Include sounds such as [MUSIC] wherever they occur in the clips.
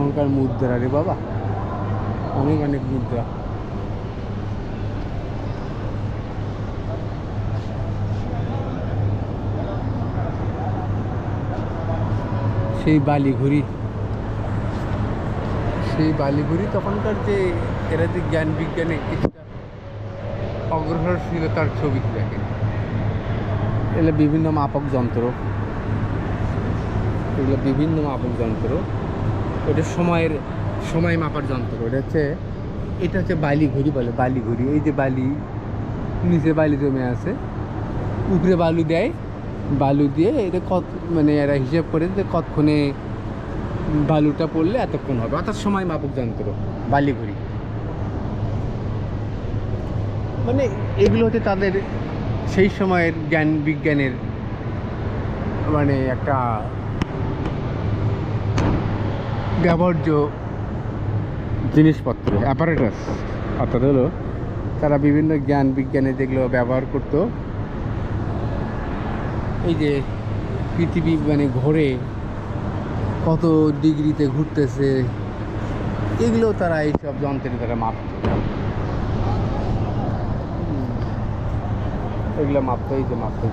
তখনকার মুদ্রা রে বাবা। অনেক অনেক মুদ্রা। সেই বালিঘুড়ি। সেই বালিঘুড়ি তখনকার যে এরা যে জ্ঞান বিজ্ঞানে কিছুটা অগ্রসর ছিল তার ছবি দেখেন এগুলো বিভিন্ন মাপক যন্ত্র। এগুলো বিভিন্ন মাপক যন্ত্র। ওটা সময়ের, সময় মাপার যন্ত্র। এটা হচ্ছে এটা হচ্ছে বালি ঘুড়ি বলে, বালি ঘুড়ি। এই যে বালি, নিচে বালি জমে আছে। উপরে বালু দেয়, বালু দিয়ে এটা কত মানে এরা হিসেব করে যে কতক্ষণে বালুটা পড়লে এতক্ষণ হবে। অর্থাৎ সময় মাপক যন্ত্র, বালি ঘুড়ি। মানে এগুলো হচ্ছে তাদের সেই সময়ের জ্ঞান, বিজ্ঞানের মানে একটা ব্যবহার্য জিনিসপত্র। অ্যাপারেটাস অর্থাৎ হলো তারা বিভিন্ন জ্ঞান বিজ্ঞানে যেগুলো ব্যবহার করতো এই যে পৃথিবী মানে ঘোরে কত ডিগ্রিতে ঘুরতেছে এগুলো তারা এইসব যন্ত্রের দ্বারা মাপত। এগুলো মাপতো এই যে মাপতো।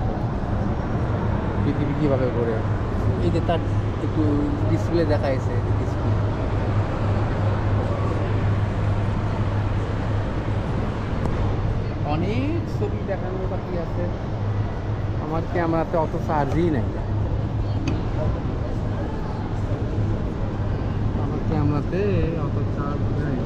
পৃথিবী কীভাবে ঘোরে? এই যে তার একটু ডিসপ্লে দেখা গেছে ডিসপ্লে অনেক ছবি দেখানোর বাকি আছে। আমার ক্যামেরাতে অত চার্জই নাই। আমার ক্যামেরাতে অত চার্জ নাই।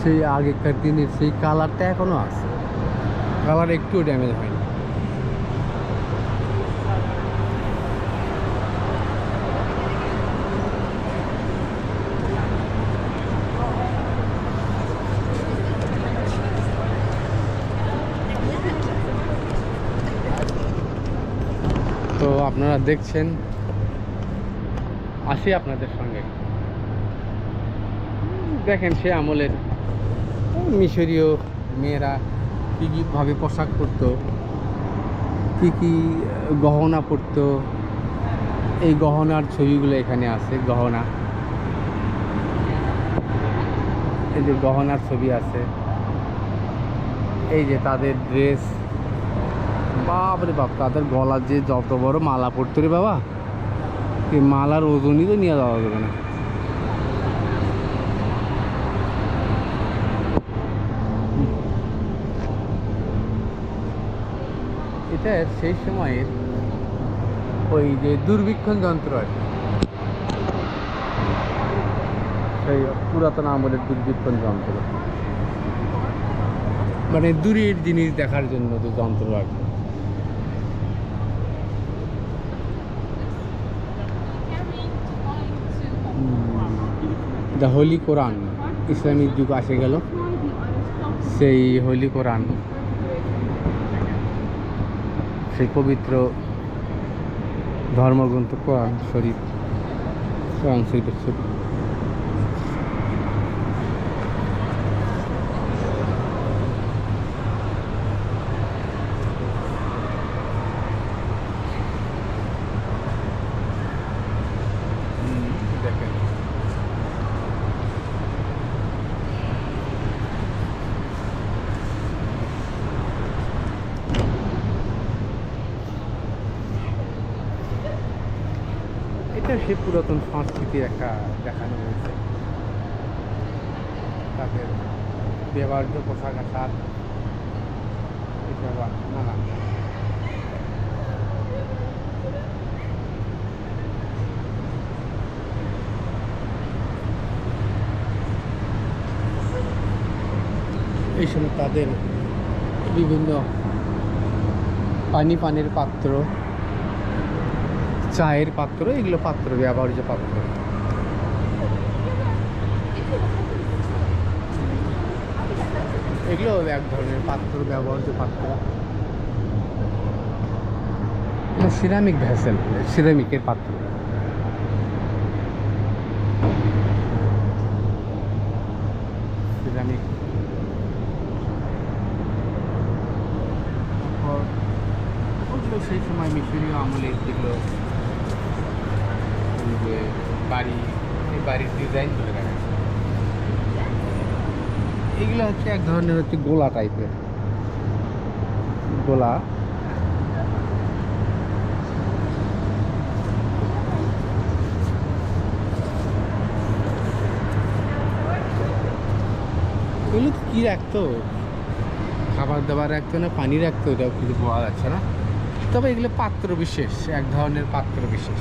সেই আগেকার দিনের সেই কালারটা এখনও আছে। কালার একটুও ড্যামেজ হয়নি তো আপনারা দেখছেন। আসি আপনাদের সঙ্গে। দেখেন সে আমলের মিশরীয় মেয়েরা কী কীভাবে পোশাক পরতো, কী কী গহনা পরতো। এই গহনার ছবিগুলো এখানে আছে, গহনা। এই যে গহনার ছবি আছে। এই যে তাদের ড্রেস বাপরে বাপ, তাদের গলার যে যত বড় মালা পড়তো রে বাবা, এই মালার ওজনই তো নিয়ে যাওয়া যাবে না। এটা সেই সময়ের ওই যে দূরবীক্ষণ যন্ত্র আর সেই পুরাতন আমলের দূরবীক্ষণ যন্ত্র। মানে দূরের জিনিস দেখার জন্য যে যন্ত্র আর কি। দ্য হোলি কোরআন ইসলামিক যুগ আসে গেল, সেই হোলি কোরআন সেই পবিত্র ধর্মগ্রন্থ কোরআন শরীফ, কোরআন শরীফের ছবি দেখেন এটা সেই পুরাতন সংস্কৃতির একটা দেখানো হয়েছে। তাদের ব্যবহার্য পোশাক আশাক নানান এই সময় তাদের বিভিন্ন পানি পানির পাত্র, চায়ের পাত্র, এগুলো পাত্র, ব্যবহার্য পাত্র। এগুলো এক ধরনের পাত্র ব্যবহার্য পাত্র। সিরামিক ভ্যাসেল সিরামিকের পাত্র। সিরামিক ওগুলো সেই সময় মিশরীয় আমলে যেগুলো বাড়ি বাড়ির ডিজাইন ধরে। এগুলো হচ্ছে এক ধরনের হচ্ছে গোলা টাইপের গোলা। এগুলো কী রাখতো? খাবার দাবার রাখতো না, পানি রাখতো ওটাও কিছু পাওয়া যাচ্ছে না। তবে এগুলো পাত্র বিশেষ, এক ধরনের পাত্র বিশেষ।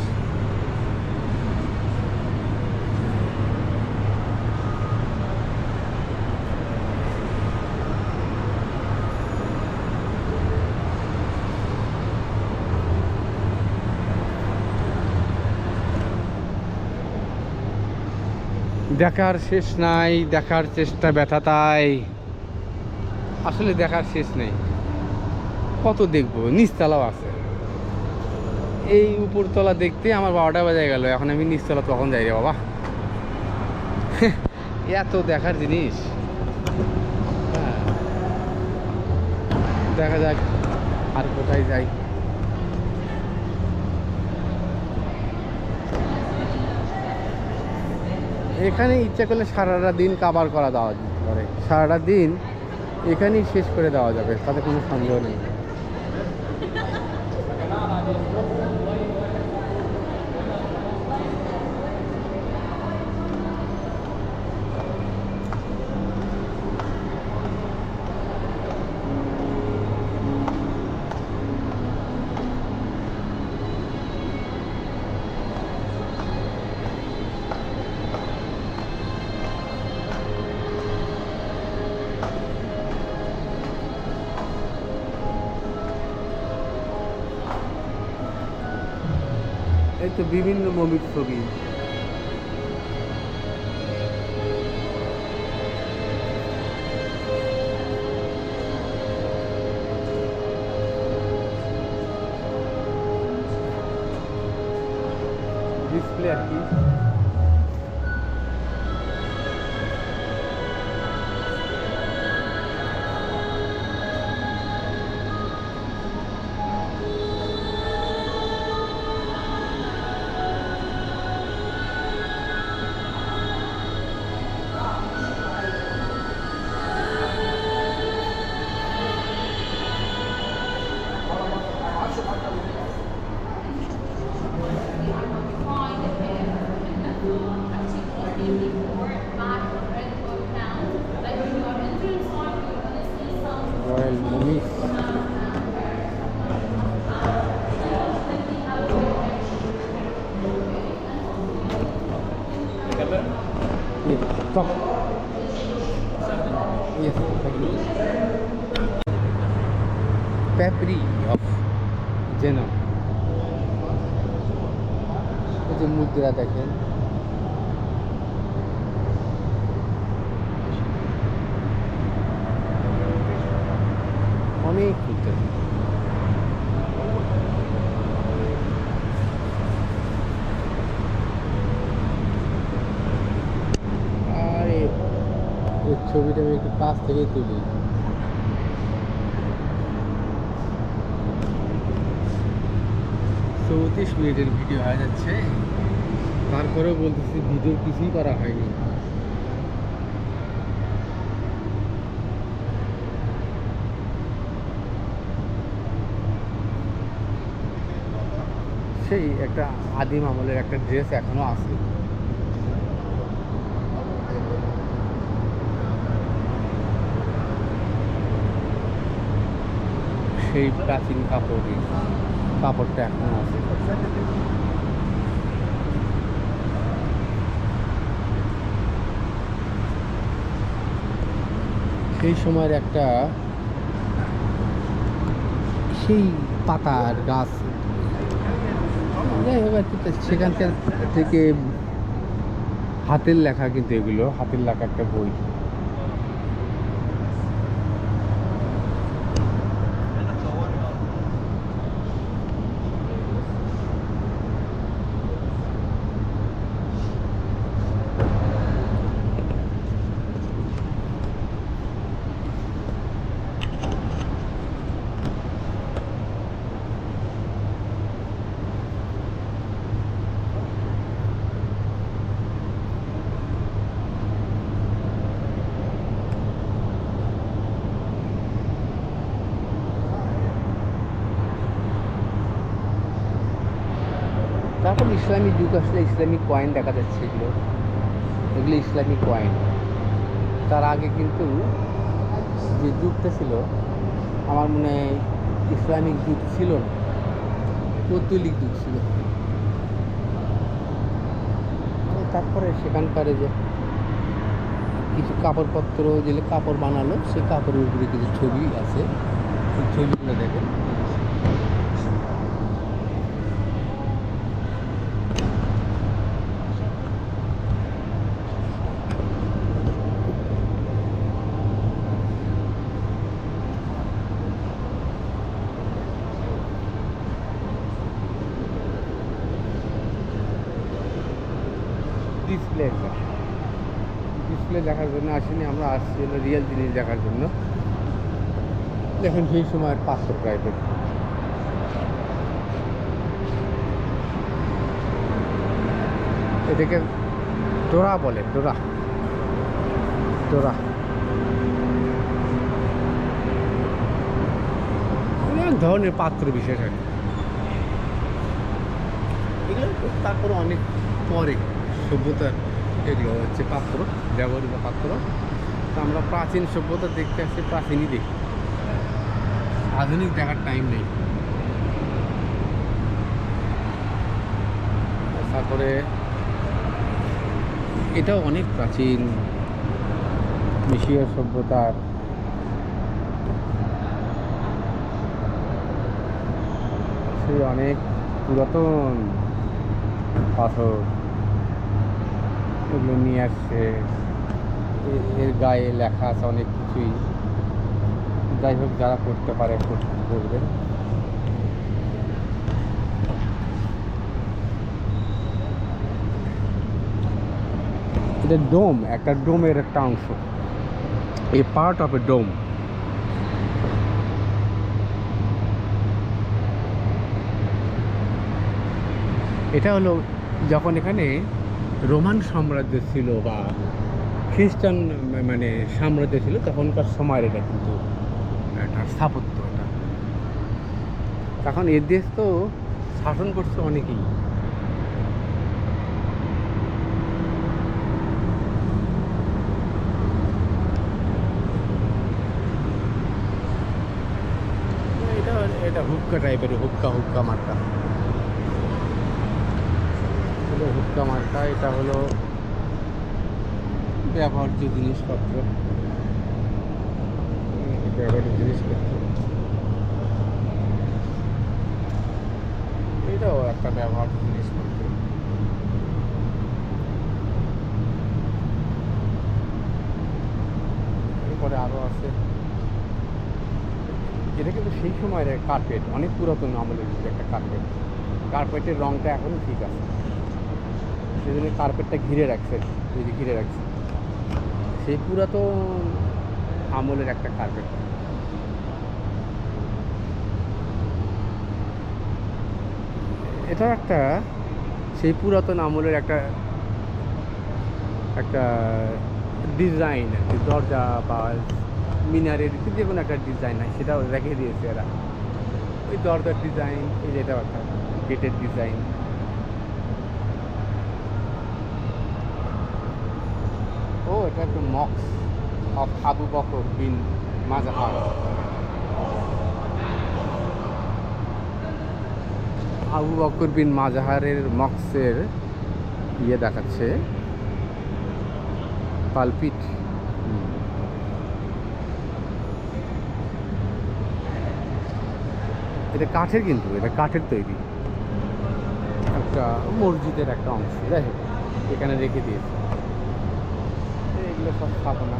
দেখার শেষ নাই, দেখার চেষ্টা ব্যথা তাই। আসলে দেখার শেষ নেই। কত দেখব? নিচতলাও আছে। এই উপরতলা দেখতে আমার বারোটা বাজে গেল। এখন আমি নিচতলা তখন যাই রে বাবা। [LAUGHS] এত দেখার জিনিস। হ্যাঁ। দেখা যাক আর কোথায় যাই। এখানে ইচ্ছা করলে সারাটা দিন কাবার করা দেওয়া যেতে পারে সারাটা দিন এখানেই শেষ করে দেওয়া যাবে, তাতে কোনো সন্দেহ নেই। বিভিন্ন মমির ছবি। ডিসপ্লে আর কি। এই দেখেন। অনেক মুদ্রা আরে, এই ছবিটা আমি একটু কাছ থেকে তুলি। চৌত্রিশ মিনিটের ভিডিও হয়ে যাচ্ছে। তারপরেও বলতেছি ভিডিও কিছুই করা হয়নি। সেই একটা আদিম আমলের একটা ড্রেস এখনও আছে। সেই প্রাচীন কাপড়ই কাপড়টা এখনও আছে। সেই সময়ের একটা সেই পাতার গাছ। যাই হোক সেখানকার থেকে হাতের লেখা কিন্তু এগুলো, হাতের লেখা একটা বই। ইসলামী যুগ আসলে ইসলামিক কয়েন দেখা যাচ্ছে এগুলো। এগুলো ইসলামিক কয়েন তার আগে কিন্তু যে যুগটা ছিল, আমার মনে হয় ইসলামিক যুগ ছিল না, পৌত্তলিক যুগ ছিল। তারপরে সেখানকার যে কিছু কাপড়পত্র, যেগুলো কাপড় বানালো, সেই কাপড়ের উপরে কিছু ছবি আছে। সেই ছবিগুলো দেখেন। ডিসপ্লে ডিসপ্লে দেখার জন্য আসেনি, আমরা আসছি হলো রিয়েল জিনিস দেখার জন্য। দেখুন, সেই সময়ের পাত্র প্রাইভেট এটাকে ডোরা বলে, ডোরা। ডোরা। অনেক ধরনের পাত্র বিশেষ আর এগুলো তারপরে অনেক পরে। সভ্যতার এগুলো হচ্ছে পাত্র, ব্যবহৃত পাত্র। তো আমরা প্রাচীন সভ্যতা দেখতে আসছি প্রাচীনই দেখি। আধুনিক দেখার টাইম নেই। তারপরে এটাও অনেক প্রাচীন মিশীয় সভ্যতার সে অনেক পুরাতন পাথর। এগুলো নিয়ে আসছে। এর গায়ে লেখা আছে অনেক কিছুই। যাই হোক, যারা করতে পারে কর- করবেন এটা ডোম, একটা ডোমের একটা অংশ। এ পার্ট অফ এ ডোম এটা হলো যখন এখানে রোমান সাম্রাজ্য ছিল বা খ্রিস্টান মানে সাম্রাজ্য ছিল, তখনকার সময়ের এটা কিন্তু একটা স্থাপত্য এটা। তখন এর দেশ তো শাসন করছে অনেকেই। এটা হুক্কা টাইপের হুক্কা হুক্কা মার্কা। হুক্কা মার্কা এটা হলো ব্যবহার্য জিনিসপত্র। ব্যবহার্য জিনিসপত্র। এটাও একটা ব্যবহার্য জিনিসপত্র। এরপরে আরও আছে। এটা কিন্তু সেই সময়ের কার্পেট অনেক পুরাতন আমলের একটা কার্পেট কার্পেটের রংটা এখনও ঠিক আছে। সেই জন্য কার্পেটটা ঘিরে রাখছে, এই যে ঘিরে রাখছে। সেই পুরাতন আমলের একটা কার্পেট এটা একটা, সেই পুরাতন আমলের একটা একটা ডিজাইন আর কি। দরজা বা মিনারের যে কোনো একটা ডিজাইন হয় সেটাও রেখে দিয়েছে এরা। ওই দরজার ডিজাইন এই যেটাও একটা গেটের ডিজাইন এটা একটা মক্স আবু বকর বিন মাজাহার আবু বকর বিন মাজাহারের মক্সের ইয়ে দেখাচ্ছে। পালপিট। এটা কাঠের কিন্তু, এটা কাঠের তৈরি। একটা মসজিদের একটা অংশ, যাই হোক, এখানে রেখে দিয়েছে। এগুলো সব স্থাপনা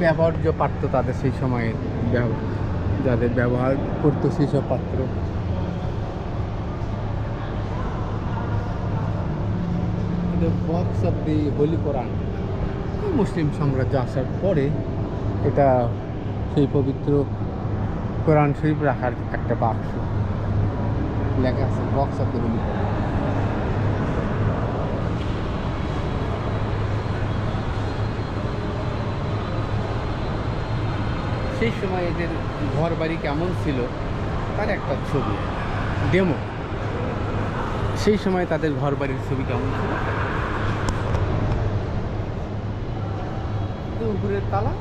ব্যবহার্য পাত্র তাদের সেই সময়ে যাদের ব্যবহার করতো সেই সব পাত্র। Box of the holy Quran মুসলিম সাম্রাজ্য আসার পরে এটা সেই পবিত্র কোরআন শরীফ রাখার একটা বাক্স। লেখা আছে বক্স অফ দি হোলি সেই সময় এদের ঘর বাড়ি কেমন ছিল, তার একটা ছবি ডেমো সেই সময় তাদের ঘর বাড়ির ছবি কেমন ছিল? উপরের তালা,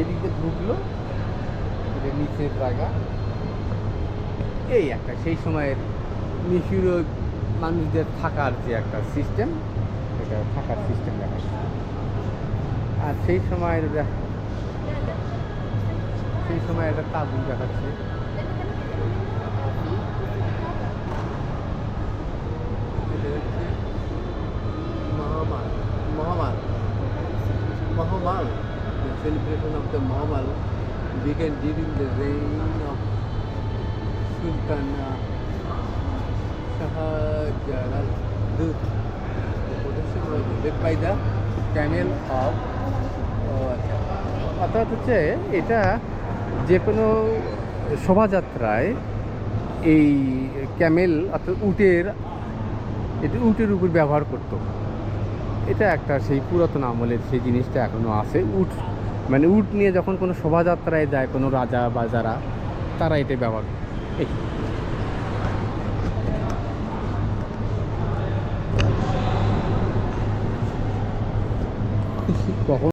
এদিকে ঢুকলো নিচের জায়গা। এই একটা, সেই সময়ের মিশরীয় মানুষদের থাকার যে একটা সিস্টেম এটা থাকার সিস্টেম দেখা। আর সেই সময়ের সেই সময় একটা তাবু দেখাচ্ছে mahmal mahmal মহামাল celebration of the মহামাল began during the reign of The camel of ও আচ্ছা অর্থাৎ হচ্ছে এটা যে কোনো শোভাযাত্রায় এই ক্যামেল অর্থাৎ উটের, এটা উটের উপর ব্যবহার করতো। এটা একটা সেই পুরাতন আমলের সেই জিনিসটা এখনও আছে। উট মানে উট নিয়ে যখন কোনো শোভাযাত্রায় যায় কোনো রাজা বা যারা, তারা এটা ব্যবহার করে। এই কখন